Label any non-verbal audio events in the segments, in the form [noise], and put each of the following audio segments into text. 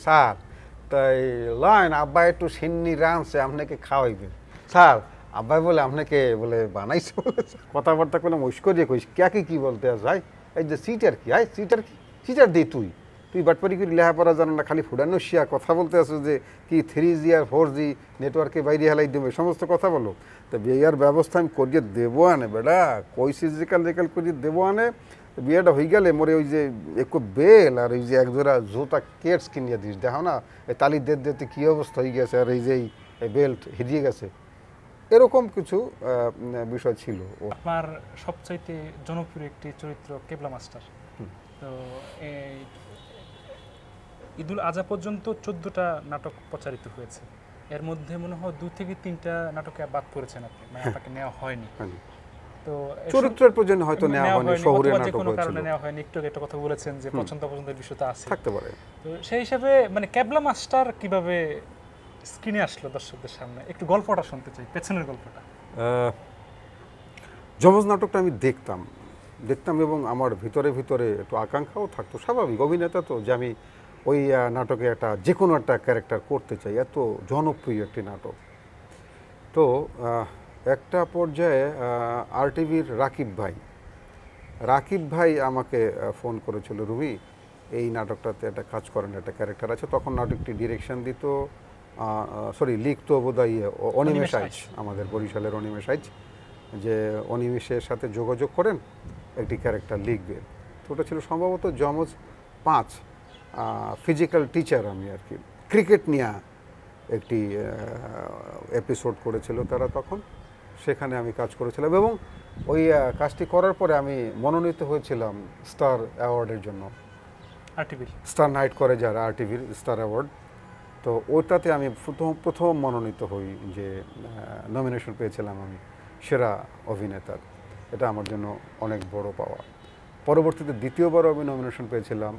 Sir, তাই lion আব্বা একটু সিন্নি রাঁধছে, আপনাকে খাওয়াইবে স্যার, আব্বাই বলে আপনাকে বলে বানাইছে কথাবার্তা কোনো মুস্করিয়ে কইস ক্যাকে কি বলতে আস ভাই এই যে সিটার কি হাই সিটার কি? সিটার দি তুই। তুই বাটপারি করে লেখাপড়া জানো না, খালি ফুডানো শিয়া কথা বলতে আসো যে কি থ্রি জি আর ফোর জি নেটওয়ার্কে বাইরে হেলাই দেবে, সমস্ত কথা বলো। তো বিয়ের ব্যবস্থা আমি করিয়ে দেবো আনে বেটা কইসি জিকাল জিকাল করিয়ে দেবো আনে বিয়েটা হয়ে গেলে মোরে ওই যে একটু বেল আর ওই যে একজোড়া জুতা কেটস কিনিয়ে দিস। দেখো না এই তালি দিয়ে দিতে কী অবস্থা হয়ে গেছে আর এই যে বেল্ট হিরিয়ে গেছে। এরকম কিছু বিষয় ছিল। আপনার সবচাইতে জনপ্রিয় একটি চরিত্র কেবলা মাস্টার। তো এই ঈদুল আজহা পর্যন্ত চোদ্দটা নাটক প্রচারিত হয়েছে। এর মধ্যে মনে হয় দু থেকে তিনটা নাটকে বাদ পড়েছেন আপনি মানে আপনাকে নেওয়া হয়নি। তো চরিত্রের প্রয়োজনে হয়তো নেওয়া হয়নি শহরে নাটক কোনো কারণে নেওয়া হয়নি একটু একটা কথা বলেছেন যে পছন্দ পছন্দের বিষয়টা আছে। থাকতে পারে। তো সেই হিসাবে মানে ক্যাবলা মাস্টার কীভাবে স্ক্রিনে আসলো দর্শকদের সামনে? একটু গল্পটা শুনতে চাই পেছনের গল্পটা। যমজ নাটকটা আমি দেখতাম। দেখতাম এবং আমার ভিতরে ভিতরে একটু আকাঙ্ক্ষাও থাকতো স্বাভাবিক। অভিনেতা তো যে আমি ওই নাটকে একটা যে কোনো একটা ক্যারেক্টার করতে চাই এত জনপ্রিয় একটি নাটক। তো একটা পর্যায়ে আর টিভির রাকিব ভাই। রাকিব ভাই আমাকে ফোন করেছিল রুবি এই নাটকটাতে একটা কাজ করেন একটা ক্যারেক্টার আছে। তখন নাটকটি ডিরেকশন দিত সরি লিখতো বোধহয় অনিমেষ আইচ আমাদের বরিশালের অনিমেষ আইচ যে অনিমেষের সাথে যোগাযোগ করেন একটি ক্যারেক্টার লিখবে। তো ওটা ছিল সম্ভবত যমজ পাঁচ ফিজিক্যাল টিচার আমি আর কি। ক্রিকেট নিয়ে একটি এপিসোড করেছিল তারা তখন। সেখানে আমি কাজ করেছিলাম এবং ওই কাজটি করার পরে আমি মনোনীত হয়েছিলাম স্টার অ্যাওয়ার্ডের জন্য। স্টার নাইট করে যারা আর টিভির স্টার অ্যাওয়ার্ড তো ওইটাতে আমি প্রথম প্রথম মনোনীত হই যে নমিনেশন পেয়েছিলাম আমি সেরা অভিনেতার। এটা আমার জন্য অনেক বড় পাওয়া। পরবর্তীতে দ্বিতীয়বার আমি নমিনেশন পেয়েছিলাম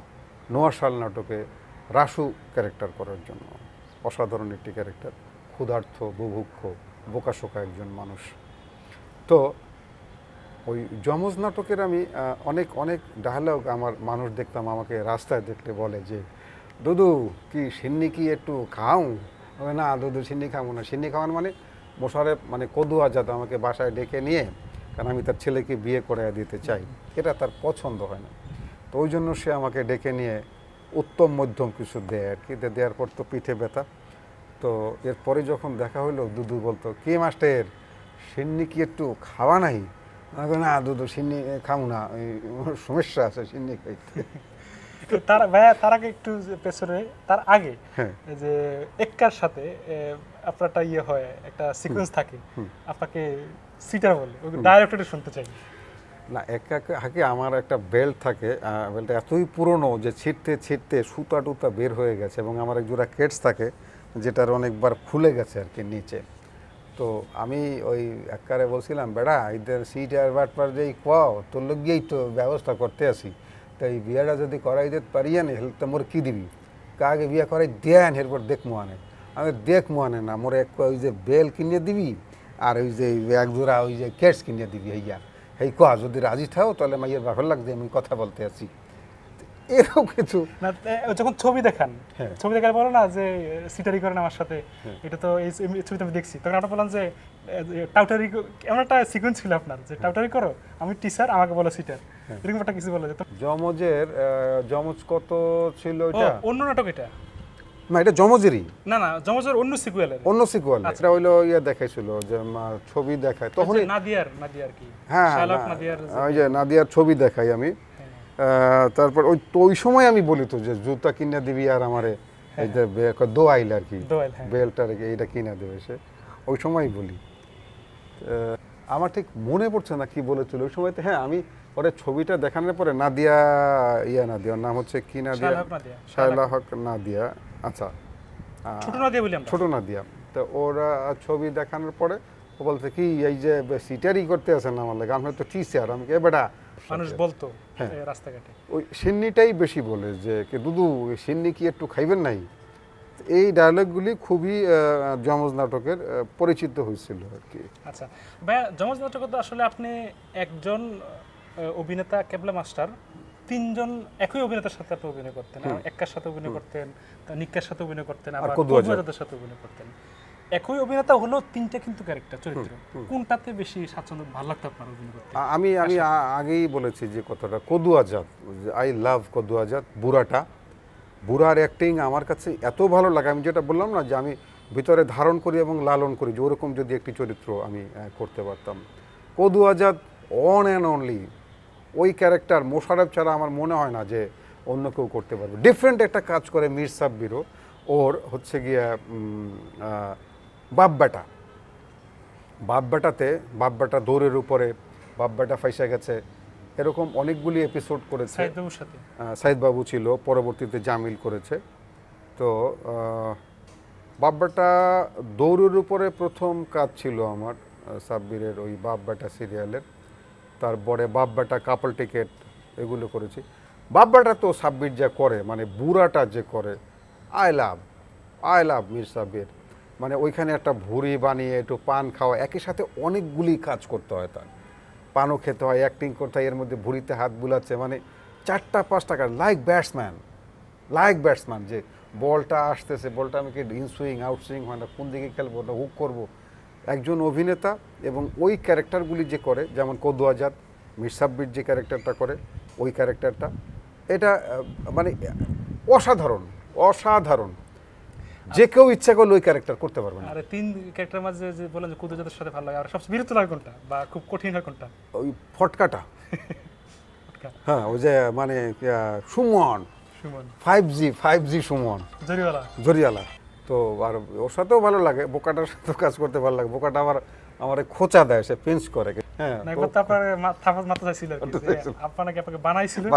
নোয়াশাল নাটকে রাসু ক্যারেক্টার করার জন্য। অসাধারণ একটি ক্যারেক্টার ক্ষুধার্থ বুভুক্ষ। বোকাশোকা একজন মানুষ। তো ওই যমজ নাটকের আমি অনেক অনেক ডায়লগ আমার মানুষ দেখতাম, আমাকে রাস্তায় দেখলে বলে যে, দুদু, কি সিন্নি কি একটু খাও? না দুদু, সিন্নি খাব না। সিন্নি খাওয়ান মানে মোশারেফ মানে কদু আজাদ আমাকে বাসায় ডেকে নিয়ে, কারণ আমি তার ছেলেকে বিয়ে করে দিতে চাই। এটা তার পছন্দ হয় না। তো ওই জন্য সে আমাকে ডেকে নিয়ে উত্তম, মধ্যম কিছু দেয় আর কি। দেওয়ার পর তো পিঠে ব্যথা। তো এরপরে যখন দেখা হলো দুদু বলতো কে মাস্টার? সিন্নি কি একটু খাওয়া নাই? না দুদু সিন্নি খাব না ওই সমস্যা আছে সিন্নি খাইতে। তার ভাইয়া তার আগে একটু পেছনে তার আগে হ্যাঁ। যে এক্কার সাথে এ, আপনার একটা ইয়ে হয় একটা সিকোয়েন্স থাকে আপনাকে সিটার বলে ডাইরেক্টরে শুনতে চাই। না এক এক হাকে আমার একটা বেল্ট থাকে বেল্টটা এতই পুরনো যে ছিটতে ছিটতে সুতা টুতা বের হয়ে গেছে এবং আমার এক জোড়া কেটস থাকে যেটার অনেকবার খুলে গেছে আর কি নিচে। তো আমি ওই একবারে বলছিলাম, বেড়া, এদের সিট আর বাটপার যেই কও তোর লোক গিয়েই তো ব্যবস্থা করতে আসি। তো এই বিয়েটা যদি করাই দিতে পারিয়ে নি তো মোর কী দিবি? কাকে বিয়ে করাই দেন, এরপর দেখমু আনে আমি দেখমু আনে না, মোর এক ওই যে বেল কিনে দিবি, আর ওই যে এক জোড়া ওই যে কেটস কিনে দিবি হইয়া এই কয়া যদি রাজি থাও, তাহলে মাইয়ের বাপের লাগছে, আমি কথা বলতে আছি এরকম কিছু। না যখন ছবি দেখান হ্যাঁ। ছবি দেখার বলো না যে সিটারি করেন আমার সাথে এটা তো এই ছবিতে আমি দেখছি। তখন আপনার বললাম যে টাউটারি এমন একটা সিকোয়েন্স ছিল আপনার যে টাউটারি করো আমি টিচার আমাকে বলো সিটার এরকম একটা কিছু বলে জমজের জমজ কত ছিল এটা অন্য নাটক এটা। না এটা জমজেরই না না জমজের অন্য সিকুয়েলের অন্য সিকুয়াল এটা হইল ইয়ে দেখাইছিল যে ছবি দেখায়। তখনই নাদিয়ার নাদিয়ার কি? হ্যাঁ ওই যে নাদিয়ার ছবি দেখাই আমি। তারপর ওই তো ওই সময় আমি বলি তো যে জুতা কিনে দিবি আর আমারে এই যে বে- ক- দোয়াইল আর কি। বেলটা হ্যাঁ বেলটার এইটা কিনে দেবে সে। ওই সময়ই বলি। আমার ঠিক মনে পড়ছে না কি বলেছিল। ওই সময়তে হ্যাঁ আমি পরে ছবিটা দেখানোর পরে নাদিয়া ইয়া নাদিয়া নাম হচ্ছে কি নাদিয়া? শায়লা হক নাদিয়া আচ্ছা। ছোট নাদিয়া বলি ছোট নাদিয়া। তো ওরা ছবি দেখানোর পরে ও বলছে কি এই যে সিটারি করতে আছেন আমার লাগে। আমি তো টিচার আমি এ বেটা? মানুষ বলতো। হ্যাঁ। রাস্তাঘাটে। ওই সিন্নিটাই বেশি বলে যে দুদু সিন্নি কি একটু খাইবেন নাই? এই ডায়লগগুলি খুবই যমজ নাটকের পরিচিত হয়েছিল আর কি। আচ্ছা। ভাইয়া জমজ নাটক তো আসলে আপনি একজন অভিনেতা কেবলা মাস্টার তিনজন একই অভিনেতার সাথে আপনি অভিনয় করতেন। হুম। এক্কার সাথে অভিনয় করতেন তা নিক্কার সাথে অভিনয় করতেন আর আবার সাথে অভিনয় করতেন। একই অভিনেতা হলো তিনটা কিন্তু ক্যারেক্টার চরিত্র। কোনটাতে বেশি স্বাচ্ছন্দ্য ভালো লাগতো আপনার অভিনয় করতে আমি আমি আগেই বলেছি যে কথাটা কদু আজাদ আই লাভ কদু আজাদ বুড়াটা। বুড়ার অ্যাক্টিং আমার কাছে এত ভালো লাগে আমি যেটা বললাম না যে আমি ভিতরে ধারণ করি এবং লালন করি যে ওরকম যদি একটি চরিত্র আমি করতে পারতাম। Kodu Azad one and only ওই ক্যারেক্টার মোশারফ ছাড়া আমার মনে হয় না যে অন্য কেউ করতে পারবে। ডিফারেন্ট একটা কাজ করে মীর সাব্বিরও। ওর হচ্ছে গিয়ে বাপ বেটা। বাপ বেটাতে বাপ বেটা দৌড়ের উপরে বাপ বেটা ফাইসা গেছে। এরকম অনেকগুলি এপিসোড করেছে। সাইদ বাবু ছিল পরবর্তীতে জামিল করেছে। তো আহ, বাপ বেটা দৌড়ের উপরে প্রথম কাজ ছিল আমার সাব্বিরের ওই বাপ বেটা সিরিয়ালের। তারপরে বাপ বেটা কাপল টিকেট এগুলো করেছি। বাপ বেটা তো সাব্বির যা করে মানে বুড়াটা যে করে I love I love Mir Sabbir. মানে ওইখানে একটা ভুড়ি বানিয়ে, একটু পান খাওয়া, একই সাথে অনেকগুলি কাজ করতে হয় তার। পানও খেতে হয় অ্যাক্টিং করতে হয়, এর মধ্যে ভুড়িতে হাত বুলাচ্ছে মানে চারটা পাঁচটা কাজ লাইক ব্যাটসম্যান লাইক ব্যাটসম্যান যে বলটা আসতেছে, বলটা আমি কি ইন সুইং আউট সুইং হয় না কোন দিকে খেলব, না হুক করব। একজন অভিনেতা এবং ওই ক্যারেক্টারগুলি যে করে, যেমন কদু আজাদ মির্সাব্বির যে ক্যারেক্টারটা করে, ওই ক্যারেক্টারটা এটা মানে অসাধারণ অসাধারণ। যে কেউ ইচ্ছা করলে ওই ক্যারেক্টার করতে পারবে না। আরে তিন ক্যারেক্টার মাঝে যে বলেন যে কুদুজাদের সাথে ভালো লাগে আর সবচেয়ে বিরক্ত লাগে কোনটা? বা খুব কঠিন হয় কোনটা? ওই ফটকাটা। হ্যাঁ ওই যে মানে Suman. Suman. Five G five G Suman. Zariwala. Zariwala তো আর ওর সাথেও ভালো লাগে বোকাটার সাথেও কাজ করতে ভালো লাগে। বোকাটা আমার আমার খোঁচা দেয় সে পিঞ্চ করে। হ্যাঁ আপনার মাথা চাইছিল আপনাকে বানাইছিল। [laughs]